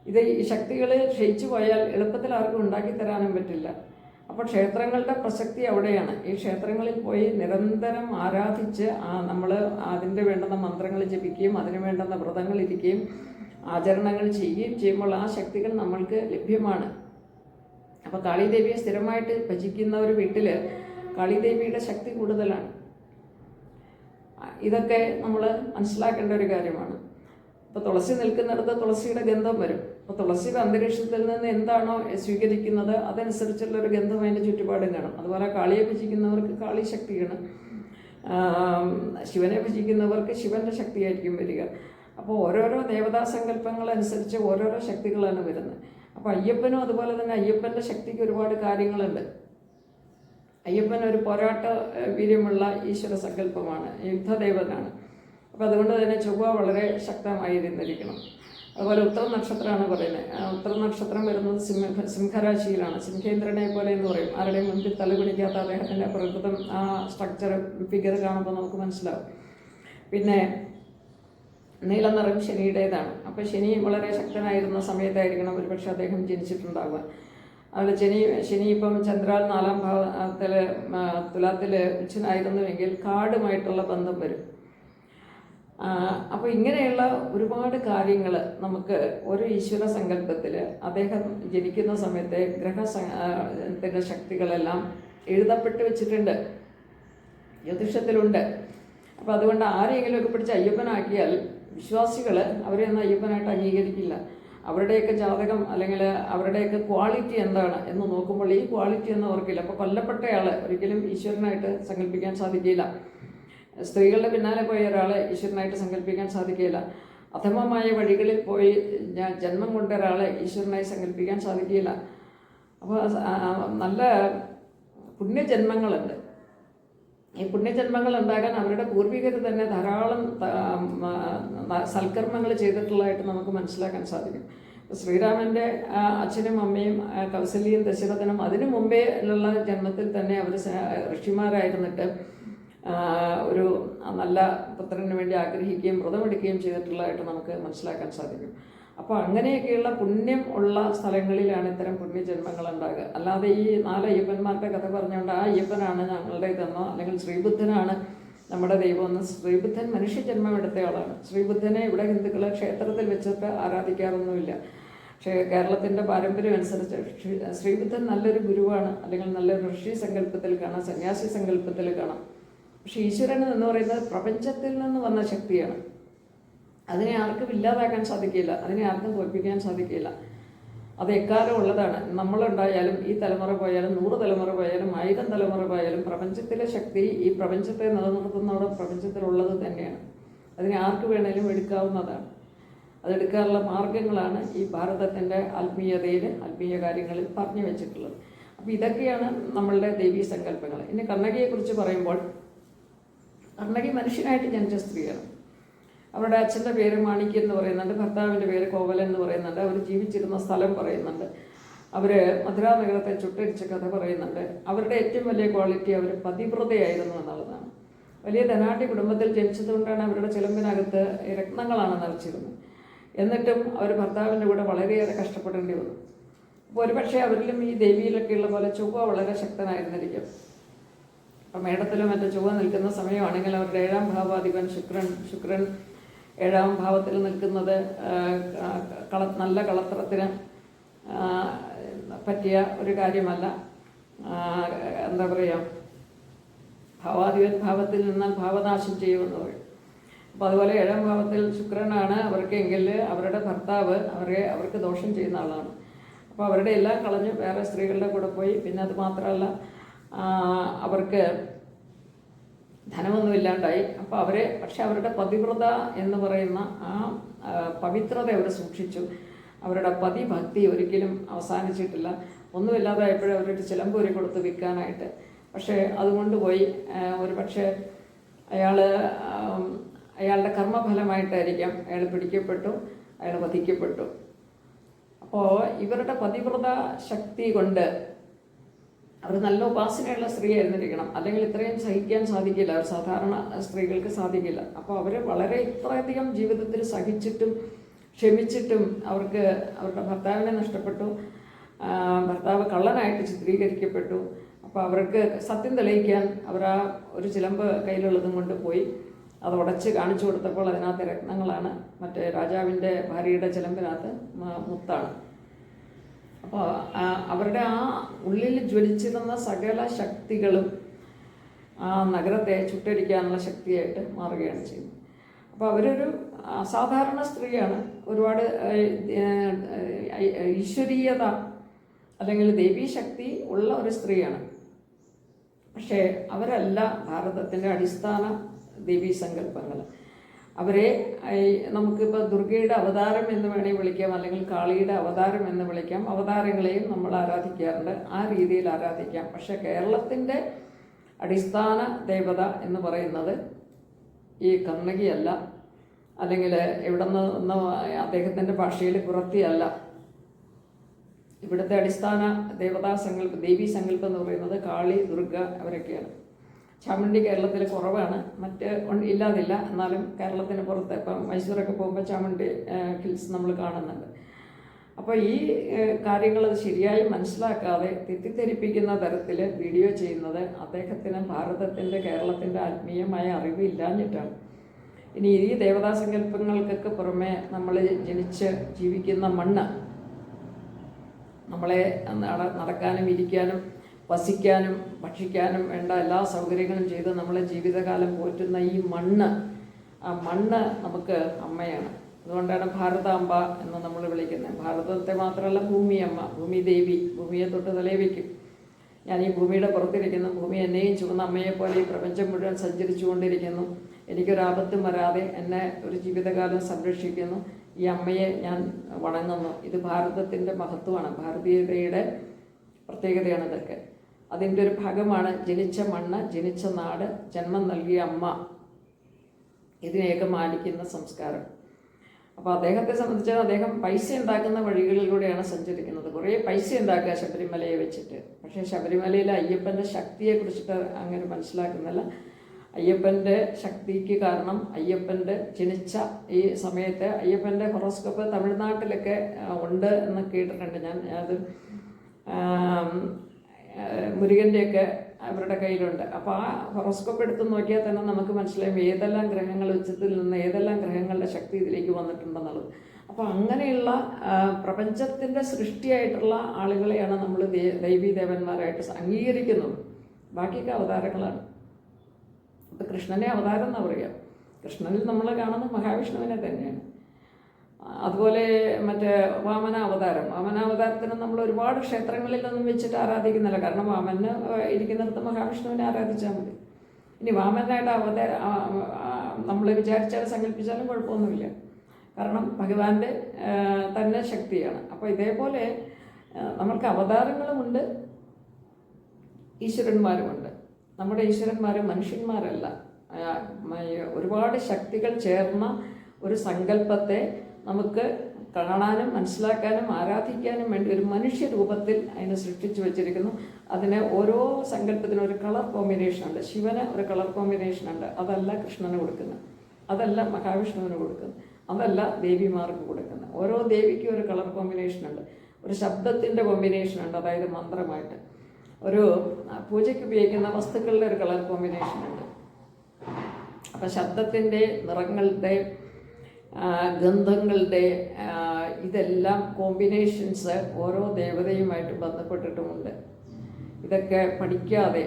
ഇത് ഈ ശക്തികൾ ക്ഷയിച്ചു പോയാൽ എളുപ്പത്തിൽ ആർക്കും ഉണ്ടാക്കി തരാനും പറ്റില്ല. അപ്പോൾ ക്ഷേത്രങ്ങളുടെ പ്രസക്തി എവിടെയാണ് ഈ ക്ഷേത്രങ്ങളിൽ പോയി നിരന്തരം ആരാധിച്ച് നമ്മൾ അതിന്റെ വേണ്ടുന്ന മന്ത്രങ്ങൾ ജപിക്കുകയും അതിന് വേണ്ടുന്ന വ്രതങ്ങൾ ഇരിക്കുകയും ആചരണങ്ങൾ ചെയ്യുകയും ചെയ്യുമ്പോൾ ആ ശക്തികൾ നമ്മൾക്ക് ലഭ്യമാണ്. അപ്പോൾ കാളിദേവിയെ സ്ഥിരമായിട്ട് ഭജിക്കുന്ന ഒരു വീട്ടിൽ കാളിദേവിയുടെ ശക്തി കൂടുതലാണ്. ഇതൊക്കെ നമ്മൾ മനസ്സിലാക്കേണ്ട ഒരു കാര്യമാണ്. ഇപ്പോൾ തുളസി നിൽക്കുന്നിടത്ത് തുളസിയുടെ ഗന്ധം വരും. അപ്പോൾ തുളസിയുടെ അന്തരീക്ഷത്തിൽ നിന്ന് എന്താണോ സ്വീകരിക്കുന്നത് അതനുസരിച്ചുള്ള ഒരു ഗന്ധം അതിന്റെ ചുറ്റുപാടും കാണും. അതുപോലെ കാളിയെ ഭജിക്കുന്നവർക്ക് കാളി ശക്തിയാണ്. ശിവനെ ഭജിക്കുന്നവർക്ക് ശിവന്റെ ശക്തിയായിരിക്കും വരിക. അപ്പോൾ ഓരോരോ ദേവതാ സങ്കല്പങ്ങൾ അനുസരിച്ച് ഓരോരോ ശക്തികളാണ് വരുന്നത്. അപ്പോൾ അയ്യപ്പനും അതുപോലെ തന്നെ അയ്യപ്പന്റെ ശക്തിക്ക് ഒരുപാട് കാര്യങ്ങളുണ്ട്. അയ്യപ്പൻ ഒരു പോരാട്ട വീര്യമുള്ള ഈശ്വര സങ്കല്പമാണ് യുദ്ധദേവനാണ്. അപ്പോൾ അതുകൊണ്ട് തന്നെ ചൊവ്വ വളരെ ശക്തമായി ശക്തമായിരുന്നിരിക്കണം അതുപോലെ ഉത്തര നക്ഷത്രമാണ് പറയുന്നത്. ഉത്തര നക്ഷത്രം വരുന്നത് സിംഹ സിംഹരാശിയിലാണ്. സിംഹേന്ദ്രനെ പോലെ എന്ന് പറയും. ആരുടെയും മുൻപിൽ തലകുണിക്കാത്ത അദ്ദേഹത്തിന്റെ പ്രകൃതം ആ സ്ട്രക്ചർ ഫിഗർ കാണുമ്പോൾ നമുക്ക് മനസ്സിലാവും. പിന്നെ നീല നിറം ശനിയുടേതാണ്. അപ്പോൾ ശനി വളരെ ശക്തനായിരുന്ന സമയത്തായിരിക്കണം ഒരുപക്ഷെ അദ്ദേഹം ജനിച്ചിട്ടുണ്ടാവുക. അതുപോലെ ശനി ശനി ഇപ്പം ചന്ദ്രാൽ നാലാം ഭാവത്തിൽ തുലാത്തിൽ ഉച്ചനായിരുന്നുവെങ്കിൽ കാടുമായിട്ടുള്ള ബന്ധം വരും. അപ്പോൾ ഇങ്ങനെയുള്ള ഒരുപാട് കാര്യങ്ങൾ നമുക്ക് ഒരു ഈശ്വര സങ്കല്പത്തിൽ അദ്ദേഹം ജനിക്കുന്ന സമയത്തെ ഗ്രഹത്തിന്റെ ശക്തികളെല്ലാം എഴുതപ്പെട്ട് വെച്ചിട്ടുണ്ട്. ജ്യോതിഷത്തിലുണ്ട്. അപ്പോൾ അതുകൊണ്ട് ആരെങ്കിലും ഒക്കെ പിടിച്ച് അയ്യപ്പനാക്കിയാൽ വിശ്വാസികൾ അവരെ ഒന്നും അയ്യപ്പനായിട്ട് അംഗീകരിക്കില്ല. അവരുടെയൊക്കെ ജാതകം അല്ലെങ്കിൽ അവരുടെയൊക്കെ ക്വാളിറ്റി എന്താണ് എന്ന് നോക്കുമ്പോൾ ഈ ക്വാളിറ്റി ഒന്നും അവർക്കില്ല. അപ്പോൾ കൊല്ലപ്പെട്ടയാൾ ഒരിക്കലും ഈശ്വരനായിട്ട് സങ്കല്പിക്കാൻ സാധിക്കില്ല സ്ത്രീകളുടെ പിന്നാലെ പോയ ഒരാളെ ഈശ്വരനായിട്ട് സങ്കല്പിക്കാൻ സാധിക്കില്ല അധമമായ വഴികളിൽ പോയി ഞാൻ ജന്മം കൊണ്ട ഒരാളെ ഈശ്വരനായി സങ്കല്പിക്കാൻ സാധിക്കില്ല അപ്പോൾ നല്ല പുണ്യജന്മങ്ങളുണ്ട്. ഈ പുണ്യജന്മങ്ങൾ ഉണ്ടാകാൻ അവരുടെ പൂർവികർ തന്നെ ധാരാളം സൽക്കർമ്മങ്ങൾ ചെയ്തിട്ടുള്ളതായിട്ട് നമുക്ക് മനസ്സിലാക്കാൻ സാധിക്കും. ശ്രീരാമന്റെ അച്ഛനും അമ്മയും കൗസല്യയും ദശരഥനും അതിനു മുമ്പേ ഉള്ള ജന്മത്തിൽ തന്നെ അവർ ഋഷിമാരായിരുന്നിട്ട് ഒരു നല്ല പുത്രന് വേണ്ടി ആഗ്രഹിക്കുകയും വ്രതമെടുക്കുകയും ചെയ്തിട്ടുള്ളതായിട്ട് നമുക്ക് മനസ്സിലാക്കാൻ സാധിക്കും. അപ്പോൾ അങ്ങനെയൊക്കെയുള്ള പുണ്യം ഉള്ള സ്ഥലങ്ങളിലാണ് ഇത്തരം പുണ്യജന്മങ്ങൾ ഉണ്ടാകുക. അല്ലാതെ ഈ നാല് അയ്യപ്പന്മാരുടെ കഥ പറഞ്ഞുകൊണ്ട് ആ അയ്യപ്പനാണ് ഞങ്ങളുടെ ഇതെന്നോ അല്ലെങ്കിൽ ശ്രീബുദ്ധനാണ് നമ്മുടെ ദൈവമെന്ന് ശ്രീബുദ്ധൻ മനുഷ്യജന്മം എടുത്തയാളാണ് ശ്രീബുദ്ധനെ ഇവിടെ ഹിന്ദുക്കൾ ക്ഷേത്രത്തിൽ വെച്ചിട്ട് ആരാധിക്കാറൊന്നുമില്ല. പക്ഷേ കേരളത്തിന്റെ പാരമ്പര്യം അനുസരിച്ച് ശ്രീബുദ്ധൻ നല്ലൊരു ഗുരുവാണ്. അല്ലെങ്കിൽ നല്ലൊരു ഋഷി സങ്കല്പത്തിൽ കാണാം സന്യാസി സങ്കല്പത്തിൽ കാണാം. പക്ഷേ ഈശ്വരൻ എന്ന് പറയുന്നത് പ്രപഞ്ചത്തിൽ നിന്ന് വന്ന ശക്തിയാണ്. അതിനെ ആർക്കും ഇല്ലാതാക്കാൻ സാധിക്കില്ല. അതിനെ ആർക്കും തോൽപ്പിക്കാൻ സാധിക്കില്ല. അത് എക്കാലം ഉള്ളതാണ്. നമ്മളുണ്ടായാലും ഈ തലമുറ പോയാലും നൂറ് തലമുറ പോയാലും ആയിരം തലമുറ പോയാലും പ്രപഞ്ചത്തിലെ ശക്തി ഈ പ്രപഞ്ചത്തെ നിലനിർത്തുന്നവിടെ പ്രപഞ്ചത്തിലുള്ളത് തന്നെയാണ്. അതിനെ ആർക്ക് വേണേലും എടുക്കാവുന്നതാണ്. അതെടുക്കാനുള്ള മാർഗങ്ങളാണ് ഈ ഭാരതത്തിന്റെ ആത്മീയതയിൽ ആത്മീയ കാര്യങ്ങളിൽ പറഞ്ഞു വെച്ചിട്ടുള്ളത്. അപ്പോൾ ഇതൊക്കെയാണ് നമ്മളുടെ ദൈവീ സങ്കല്പങ്ങൾ. ഇനി കണ്ണകിയെക്കുറിച്ച് പറയുമ്പോൾ കണ്ണകി മനുഷ്യനായിട്ട് ജനിച്ച സ്ത്രീയാണ് അവരുടെ അച്ഛന്റെ പേര് മാണിക്യം എന്ന് പറയുന്നുണ്ട് ഭർത്താവിന്റെ പേര് കോവലൻ എന്ന് പറയുന്നുണ്ട് അവർ ജീവിച്ചിരുന്ന സ്ഥലം പറയുന്നുണ്ട്. അവർ മധുരാ നഗരത്തെ ചുട്ടരിച്ച കഥ പറയുന്നുണ്ട്. അവരുടെ ഏറ്റവും വലിയ ക്വാളിറ്റി അവർ പതിവ്രതയായിരുന്നു എന്നുള്ളതാണ്. വലിയ ധനാഢ്യ കുടുംബത്തിൽ ജനിച്ചതുകൊണ്ടാണ് അവരുടെ ചിലമ്പിനകത്ത് രത്നങ്ങളാണ് നിറച്ചിരുന്നത്. എന്നിട്ടും അവർ ഭർത്താവിന്റെ കൂടെ വളരെയേറെ കഷ്ടപ്പെടേണ്ടി വന്നു. അപ്പോൾ ഒരുപക്ഷെ അവരിലും ഈ ദേവിയിലൊക്കെയുള്ള പോലെ ചൊവ്വ വളരെ ശക്തനായിരുന്നിരിക്കും. അപ്പം മേടത്തിലും മറ്റു ചൊവ്വ നിൽക്കുന്ന സമയമാണെങ്കിൽ അവരുടെ ഏഴാം ഭാവാധിപൻ ശുക്രൻ ശുക്രൻ ഏഴാം ഭാവത്തിൽ നിൽക്കുന്നത് കള നല്ല കളത്രത്തിന് പറ്റിയ ഒരു കാര്യമല്ല. എന്താ പറയുക ഭാവാധിപൻ ഭാവത്തിൽ നിന്നാൽ ഭാവനാശം ചെയ്യുമെന്ന് പറയും. അപ്പോൾ അതുപോലെ ഏഴാം ഭാവത്തിൽ ശുക്രനാണ് അവർക്കെങ്കിൽ അവരുടെ ഭർത്താവ് അവരെ അവർക്ക് ദോഷം ചെയ്യുന്ന ആളാണ്. അപ്പോൾ അവരുടെ എല്ലാം കളഞ്ഞ് വേറെ സ്ത്രീകളുടെ കൂടെ പോയി. പിന്നെ അത് മാത്രമല്ല അവർക്ക് ധനമൊന്നും ഇല്ലാണ്ടായി. അപ്പോൾ അവരെ പക്ഷെ അവരുടെ പതിവ്രത എന്ന് പറയുന്ന ആ പവിത്രത അവർ സൂക്ഷിച്ചു. അവരുടെ പതിഭക്തി ഒരിക്കലും അവസാനിച്ചിട്ടില്ല. ഒന്നുമില്ലാതായപ്പോഴും അവരൊരു ചിലമ്പൂരി കൊടുത്ത് വിൽക്കാനായിട്ട്. പക്ഷേ അതുകൊണ്ട് പോയി ഒരു പക്ഷേ അയാൾ അയാളുടെ കർമ്മഫലമായിട്ടായിരിക്കാം അയാൾ പിടിക്കപ്പെട്ടു അയാൾ വധിക്കപ്പെട്ടു. അപ്പോൾ ഇവരുടെ പതിവ്രത ശക്തി കൊണ്ട് അവർ നല്ല ഉപാസനയുള്ള സ്ത്രീ ആയിരുന്നിരിക്കണം അല്ലെങ്കിൽ ഇത്രയും സഹിക്കാൻ സാധിക്കില്ല. അവർ സാധാരണ സ്ത്രീകൾക്ക് സാധിക്കില്ല. അപ്പോൾ അവർ വളരെ ഇത്രയധികം ജീവിതത്തിൽ സഹിച്ചിട്ടും ക്ഷമിച്ചിട്ടും അവർക്ക് അവരുടെ ഭർത്താവിനെ നഷ്ടപ്പെട്ടു. ഭർത്താവ് കള്ളനായിട്ട് ചിത്രീകരിക്കപ്പെട്ടു. അപ്പോൾ അവർക്ക് സത്യം തെളിയിക്കാൻ അവർ ആ ഒരു ചിലമ്പ് കയ്യിലുള്ളതും കൊണ്ട് പോയി. അത് ഉടച്ച് കാണിച്ചു കൊടുത്തപ്പോൾ അതിനകത്ത് രത്നങ്ങളാണ്. മറ്റേ രാജാവിന്റെ ഭാര്യയുടെ ചിലമ്പിനകത്ത് മുത്താണ്. അപ്പോൾ അവരുടെ ആ ഉള്ളിൽ ജ്വലിച്ചിരുന്ന സകല ശക്തികളും ആ നഗരത്തെ ചുട്ടരിക്കാനുള്ള ശക്തിയായിട്ട് മാറുകയാണ് ചെയ്യുന്നത്. അപ്പോൾ അവരൊരു അസാധാരണ സ്ത്രീയാണ്. ഒരുപാട് ഈശ്വരീയത അല്ലെങ്കിൽ ദേവീശക്തി ഉള്ള ഒരു സ്ത്രീയാണ്. പക്ഷേ അവരല്ല ഭാരതത്തിന്റെ അടിസ്ഥാന ദേവീ സങ്കല്പങ്ങൾ അവരെ നമുക്കിപ്പോൾ ദുർഗയുടെ അവതാരം എന്ന് വേണമെങ്കിൽ വിളിക്കാം അല്ലെങ്കിൽ കാളിയുടെ അവതാരം എന്ന് വിളിക്കാം. അവതാരങ്ങളെയും നമ്മൾ ആരാധിക്കാറുണ്ട്. ആ രീതിയിൽ ആരാധിക്കാം. പക്ഷെ കേരളത്തിന്റെ അടിസ്ഥാന ദേവത എന്ന് പറയുന്നത് ഈ കണ്ണകിയല്ല. അല്ലെങ്കിൽ എവിടെ നിന്ന് അദ്ദേഹത്തിന്റെ ഭാഷയിൽ പുറത്തിയല്ല ഇവിടുത്തെ അടിസ്ഥാന ദേവതാ സങ്കല്പ ദേവീ സങ്കല്പം എന്ന് പറയുന്നത് കാളി ദുർഗ അവരൊക്കെയാണ്. ചാമുണ്ടി കേരളത്തിൽ കുറവാണ്. മറ്റ് ഇല്ലാതില്ല. എന്നാലും കേരളത്തിന് പുറത്ത് ഇപ്പം മൈസൂരൊക്കെ പോകുമ്പോൾ ചാമുണ്ടി ഹിൽസ് നമ്മൾ കാണുന്നുണ്ട്. അപ്പോൾ ഈ കാര്യങ്ങൾ ശരിയായി മനസ്സിലാക്കാതെ തെറ്റിദ്ധരിപ്പിക്കുന്ന തരത്തിൽ വീഡിയോ ചെയ്യുന്നത് അദ്ദേഹത്തിന് ഭാരതത്തിന്റെ കേരളത്തിന്റെ ആത്മീയമായ അറിവ് ഇല്ലാഞ്ഞിട്ടാണ്. ഇനി ഈ ദേവതാസങ്കല്പങ്ങൾക്കൊക്കെ പുറമെ നമ്മൾ ജനിച്ച് ജീവിക്കുന്ന മണ്ണ് നമ്മളെ നട- നടക്കാനും ഇരിക്കാനും വസിക്കാനും ഭക്ഷിക്കാനും വേണ്ട എല്ലാ സൗകര്യങ്ങളും ചെയ്ത് നമ്മളെ ജീവിതകാലം പോറ്റുന്ന ഈ മണ്ണ് ആ മണ്ണ് നമുക്ക് അമ്മയാണ്. അതുകൊണ്ടാണ് ഭാരതാംബ എന്ന് നമ്മൾ വിളിക്കുന്നത്. ഭാരതത്തെ മാത്രമല്ല ഭൂമിയമ്മ ഭൂമി ദേവി ഭൂമിയെ തൊട്ട് തെളിയിക്കും ഞാൻ ഈ ഭൂമിയുടെ പുറത്തിരിക്കുന്നു. ഭൂമി എന്നെയും ചുവന്ന അമ്മയെ പോലെ ഈ പ്രപഞ്ചം മുഴുവൻ സഞ്ചരിച്ചു കൊണ്ടിരിക്കുന്നു എനിക്കൊരാപത്തും വരാതെ എന്നെ ഒരു ജീവിതകാലം സംരക്ഷിക്കുന്നു. ഈ അമ്മയെ ഞാൻ വണങ്ങുന്നു. ഇത് ഭാരതത്തിന്റെ മഹത്വമാണ്. ഭാരതീയതയുടെ പ്രത്യേകതയാണ് ഇതൊക്കെ. അതിന്റെ ഒരു ഭാഗമാണ് ജനിച്ച മണ്ണ് ജനിച്ച നാട് ജന്മം നൽകിയ അമ്മ. ഇതിനെയൊക്കെ മാനിക്കുന്ന സംസ്കാരം. അപ്പോൾ അദ്ദേഹത്തെ സംബന്ധിച്ച് അദ്ദേഹം പൈസ ഉണ്ടാക്കുന്ന വഴികളിലൂടെയാണ് സഞ്ചരിക്കുന്നത്. കുറേ പൈസ ഉണ്ടാക്കുക ശബരിമലയെ വെച്ചിട്ട്. പക്ഷേ ശബരിമലയിലെ അയ്യപ്പന്റെ ശക്തിയെ കുറിച്ചിട്ട് അങ്ങനെ മനസ്സിലാക്കുന്നില്ല. അയ്യപ്പന്റെ ശക്തിക്ക് കാരണം അയ്യപ്പന്റെ ജനിച്ച ഈ സമയത്ത് അയ്യപ്പന്റെ ഹൊറോസ്കോപ്പ് തമിഴ്നാട്ടിലൊക്കെ ഉണ്ട് എന്ന് കേട്ടിട്ടുണ്ട് ഞാൻ. അത് മുരുകന്റെയൊക്കെ അവരുടെ കയ്യിലുണ്ട്. അപ്പോൾ ആ ഹൊറോസ്കോപ്പ് എടുത്ത് നോക്കിയാൽ തന്നെ നമുക്ക് മനസ്സിലായും ഏതെല്ലാം ഗ്രഹങ്ങൾ ഉച്ചത്തിൽ നിന്ന് ഏതെല്ലാം ഗ്രഹങ്ങളുടെ ശക്തി ഇതിലേക്ക് വന്നിട്ടുണ്ടെന്നുള്ളത്. അപ്പോൾ അങ്ങനെയുള്ള പ്രപഞ്ചത്തിന്റെ സൃഷ്ടിയായിട്ടുള്ള ആളുകളെയാണ് നമ്മൾ ദൈവീ ദേവന്മാരായിട്ട് അംഗീകരിക്കുന്നത്. ബാക്കിയൊക്കെ അവതാരങ്ങളാണ്. അപ്പം കൃഷ്ണനെ അവതാരം എന്നാ പറയുക കൃഷ്ണനിൽ നമ്മൾ കാണുന്നത് മഹാവിഷ്ണുവിനെ തന്നെയാണ്. അതുപോലെ മറ്റേ വാമനാവതാരം. വാമനാവതാരത്തിന് നമ്മൾ ഒരുപാട് ക്ഷേത്രങ്ങളിൽ നിന്നും വെച്ചിട്ട് ആരാധിക്കുന്നില്ല. കാരണം വാമന് ഇരിക്കുന്നിടത്ത് മഹാവിഷ്ണുവിനെ ആരാധിച്ചാൽ മതി. ഇനി വാമനായിട്ട് അവതാര നമ്മൾ വിചാരിച്ചാൽ സങ്കല്പിച്ചാലും കുഴപ്പമൊന്നുമില്ല. കാരണം ഭഗവാന്റെ തന്നെ ശക്തിയാണ്. അപ്പോൾ ഇതേപോലെ നമ്മൾക്ക് അവതാരങ്ങളുമുണ്ട് ഈശ്വരന്മാരുമുണ്ട്. നമ്മുടെ ഈശ്വരന്മാർ മനുഷ്യന്മാരല്ല. ഒരുപാട് ശക്തികൾ ചേർന്ന ഒരു സങ്കല്പത്തെ നമുക്ക് കാണാനും മനസ്സിലാക്കാനും ആരാധിക്കാനും വേണ്ടി ഒരു മനുഷ്യ രൂപത്തിൽ അതിനെ സൃഷ്ടിച്ചു വെച്ചിരിക്കുന്നു. അതിന് ഓരോ സങ്കല്പത്തിനും ഒരു കളർ കോമ്പിനേഷൻ ഉണ്ട്. ശിവന് ഒരു കളർ കോമ്പിനേഷൻ ഉണ്ട്. അതല്ല കൃഷ്ണന് കൊടുക്കുന്നത്. അതല്ല മഹാവിഷ്ണുവിന് കൊടുക്കുന്നത്. അതല്ല ദേവിമാർക്ക് കൊടുക്കുന്നത്. ഓരോ ദേവിക്കും ഒരു കളർ കോമ്പിനേഷൻ ഉണ്ട്. ഒരു ശബ്ദത്തിന്റെ കോമ്പിനേഷൻ ഉണ്ട്. അതായത് മന്ത്രമായിട്ട്. ഒരു പൂജയ്ക്ക് ഉപയോഗിക്കുന്ന വസ്തുക്കളുടെ ഒരു കളർ കോമ്പിനേഷൻ ഉണ്ട്. അപ്പം ശബ്ദത്തിന്റെ നിറങ്ങളുടെ ഗന്ധങ്ങളുടെ ഇതെല്ലാം കോമ്പിനേഷൻസ് ഓരോ ദേവതയുമായിട്ട് ബന്ധപ്പെട്ടിട്ടുമുണ്ട്. ഇതൊക്കെ പഠിക്കാതെ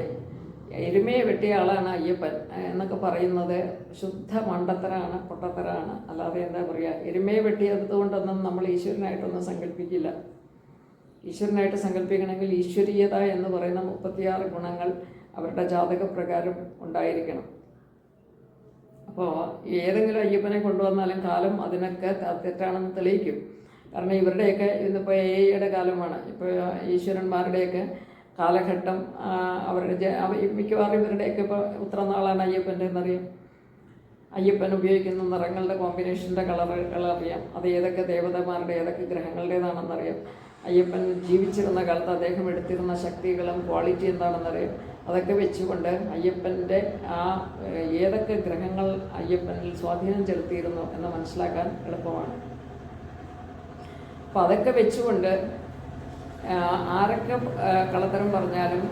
എരുമയെ വെട്ടിയ ആളാണ് അയ്യപ്പൻ എന്നൊക്കെ പറയുന്നത് ശുദ്ധ മണ്ടത്തരാണ് പൊട്ടത്തരാണ്. അല്ലാതെ എന്താ പറയുക എരുമയെ വെട്ടിയത് കൊണ്ടൊന്നും നമ്മൾ ഈശ്വരനായിട്ടൊന്നും സങ്കല്പിക്കില്ല. ഈശ്വരനായിട്ട് സങ്കല്പിക്കണമെങ്കിൽ ഈശ്വരീയത എന്ന് പറയുന്ന മുപ്പത്തിയാറ് ഗുണങ്ങൾ അവരുടെ ജാതകപ്രകാരം ഉണ്ടായിരിക്കണം. അപ്പോൾ ഏതെങ്കിലും അയ്യപ്പനെ കൊണ്ടുവന്നാലും കാലം അതിനൊക്കെ തെറ്റാണെന്ന് തെളിയിക്കും. കാരണം ഇവരുടെയൊക്കെ ഇന്നിപ്പോൾ എ ഐയുടെ കാലമാണ്. ഇപ്പോൾ ഈശ്വരന്മാരുടെയൊക്കെ കാലഘട്ടം അവരുടെ മിക്കവാറും ഇവരുടെയൊക്കെ ഇപ്പോൾ ഉത്തരനാളാണ് അയ്യപ്പന്റെ എന്നറിയാം? അയ്യപ്പൻ ഉപയോഗിക്കുന്ന നിറങ്ങളുടെ കോമ്പിനേഷന്റെ കളറുകൾ അറിയാം അത് ഏതൊക്കെ ദേവതമാരുടെ ഏതൊക്കെ ഗ്രഹങ്ങളുടേതാണെന്നറിയാം. അയ്യപ്പൻ ജീവിച്ചിരുന്ന കാലത്ത് അദ്ദേഹം എടുത്തിരുന്ന ശക്തികളും ക്വാളിറ്റി എന്താണെന്നറിയാം? അതൊക്കെ വെച്ചുകൊണ്ട് അയ്യപ്പന്റെ ആ ഏതൊക്കെ ഗ്രഹങ്ങൾ അയ്യപ്പനിൽ സ്വാധീനം ചെലുത്തിയിരുന്നു എന്ന് മനസ്സിലാക്കാൻ എളുപ്പമാണ്. അപ്പം അതൊക്കെ വെച്ചുകൊണ്ട് ആരൊക്കെ കളത്തരം പറഞ്ഞാലും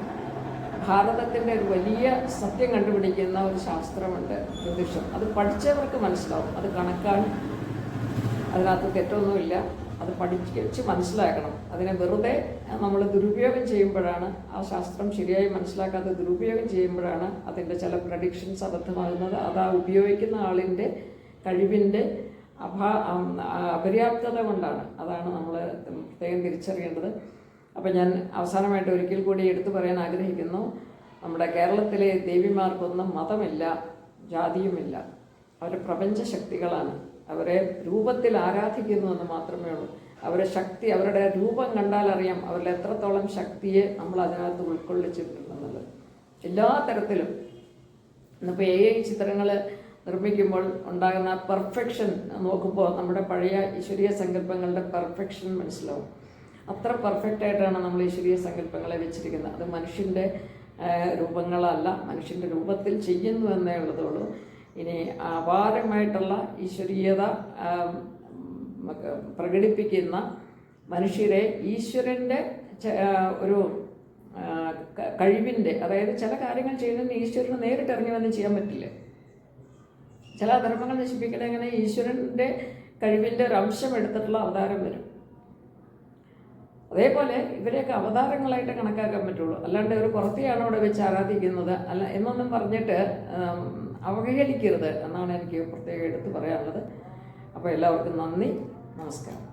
ഭാരതത്തിന്റെ ഒരു വലിയ സത്യം കണ്ടുപിടിക്കുന്ന ഒരു ശാസ്ത്രമുണ്ട് ജ്യോതിഷം. അത് പഠിച്ചവർക്ക് മനസ്സിലാവും. അത് കണക്കാണ്. അതിനകത്ത് തെറ്റൊന്നുമില്ല. അത് പഠിച്ച് മനസ്സിലാക്കണം. അതിനെ വെറുതെ നമ്മൾ ദുരുപയോഗം ചെയ്യുമ്പോഴാണ് ആ ശാസ്ത്രം ശരിയായി മനസ്സിലാക്കാതെ ദുരുപയോഗം ചെയ്യുമ്പോഴാണ് അതിന്റെ ചില പ്രഡിക്ഷൻസ് അബദ്ധമാകുന്നത്. അത് ആ ഉപയോഗിക്കുന്ന ആളിന്റെ കഴിവിന്റെ അഭാ അപര്യാപ്തത കൊണ്ടാണ്. അതാണ് നമ്മൾ പ്രത്യേകം തിരിച്ചറിയേണ്ടത്. അപ്പം ഞാൻ അവസാനമായിട്ട് ഒരിക്കൽ കൂടി എടുത്തു പറയാൻ ആഗ്രഹിക്കുന്നു. നമ്മുടെ കേരളത്തിലെ ദേവിമാർക്കൊന്നും മതമില്ല ജാതിയുമില്ല. അവർ പ്രപഞ്ച ശക്തികളാണ് അവരെ രൂപത്തിൽ ആരാധിക്കുന്നു എന്ന് മാത്രമേ ഉള്ളൂ. അവരെ ശക്തി അവരുടെ രൂപം കണ്ടാൽ അറിയാം അവരിൽ എത്രത്തോളം ശക്തിയെ നമ്മൾ അതിനകത്ത് ഉൾക്കൊള്ളിച്ചിട്ടുണ്ടെന്നുള്ളത്. എല്ലാ തരത്തിലും. ഇന്നിപ്പോൾ എ ഐ ചിത്രങ്ങൾ നിർമ്മിക്കുമ്പോൾ ഉണ്ടാകുന്ന പെർഫെക്ഷൻ നോക്കുമ്പോൾ നമ്മുടെ പഴയ ഈശ്വരീയ സങ്കല്പങ്ങളുടെ പെർഫെക്ഷൻ മനസ്സിലാവും. അത്ര പെർഫെക്റ്റ് ആയിട്ടാണ് നമ്മൾ ഈശ്വരീയ സങ്കല്പങ്ങളെ വെച്ചിരിക്കുന്നത്. അത് മനുഷ്യന്റെ രൂപങ്ങളല്ല മനുഷ്യന്റെ രൂപത്തിൽ ചെയ്യുന്നു എന്നേ ഉള്ളതുള്ളൂ. ഇനി അപാരമായിട്ടുള്ള ഈശ്വരീയത പ്രകടിപ്പിക്കുന്ന മനുഷ്യരെ ഈശ്വരന്റെ ഒരു കഴിവിന്റെ അതായത് ചില കാര്യങ്ങൾ ചെയ്യുന്നതിന് ഈശ്വരന് നേരിട്ട് ഇറങ്ങി ചെയ്യാൻ പറ്റില്ല. ചില ധർമ്മങ്ങൾ നശിപ്പിക്കണ അങ്ങനെ ഈശ്വരന്റെ കഴിവിന്റെ ഒരു അംശം എടുത്തിട്ടുള്ള അവതാരം വരും. അതേപോലെ ഇവരെയൊക്കെ അവതാരങ്ങളായിട്ട് കണക്കാക്കാൻ പറ്റുള്ളൂ. അല്ലാണ്ട് ഒരു കുറത്തെയാണ് അവിടെ വെച്ച് ആരാധിക്കുന്നത്? അല്ല എന്നൊന്നും പറഞ്ഞിട്ട് അവഹേളിക്കരുത് എന്നാണ് എനിക്ക് പ്രത്യേകം എടുത്ത് പറയാനുള്ളത്. അപ്പോൾ എല്ലാവർക്കും നന്ദി നമസ്കാരം.